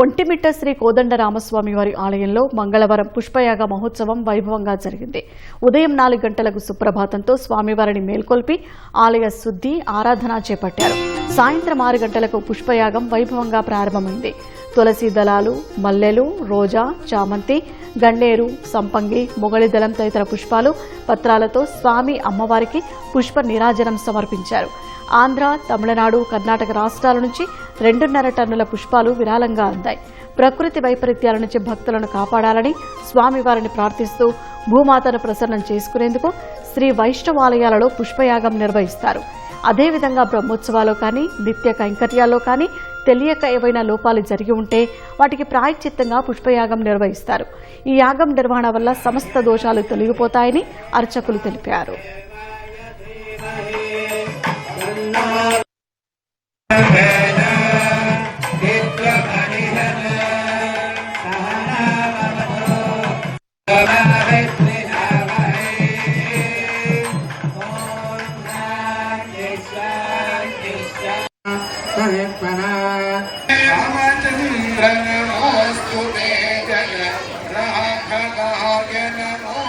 ఒంటిమిట్ట శ్రీ కోదండ రామస్వామి వారి ఆలయంలో మంగళవారం పుష్పయాగ మహోత్సవం వైభవంగా జరిగింది. ఉదయం నాలుగు గంటలకు సుప్రభాతంతో స్వామివారిని మేల్కొల్పి ఆలయ శుద్ధి ఆరాధన చేపట్టారు. సాయంత్రం ఆరు గంటలకు పుష్పయాగం వైభవంగా ప్రారంభమైంది. తులసి దళాలు మల్లెలు రోజా చామంతి గన్నేరు సంపంగి మొగళిదళం తదితర పుష్పాలు పత్రాలతో స్వామి అమ్మవారికి పుష్ప నిరాజనం సమర్పించారు. ఆంధ్ర తమిళనాడు కర్ణాటక రాష్ట్రాల నుంచి రెండున్నర టన్నుల పుష్పాలు విరాళంగా అందాయి. ప్రకృతి వైపరీత్యాల నుంచి భక్తులను కాపాడాలని స్వామివారిని ప్రార్థిస్తూ భూమాతను ప్రసన్నం చేసుకునేందుకు శ్రీ వైష్ణవాలయాలలో పుష్పయాగం నిర్వహిస్తారు. అదేవిధంగా బ్రహ్మోత్సవాల్లో కానీ నిత్య కైంకర్యాల్లో కానీ తెలియక ఏవైనా లోపాలు జరిగి ఉంటే వాటికి ప్రాయశ్చిత్తంగా పుష్పయాగం నిర్వహిస్తారు. ఈ యాగం నిర్వహణ వల్ల సమస్త దోషాలు తొలగిపోతాయని అర్చకులు తెలిపారు. रामचन्द्र नमोऽस्तु ते जय। राघवाय नमो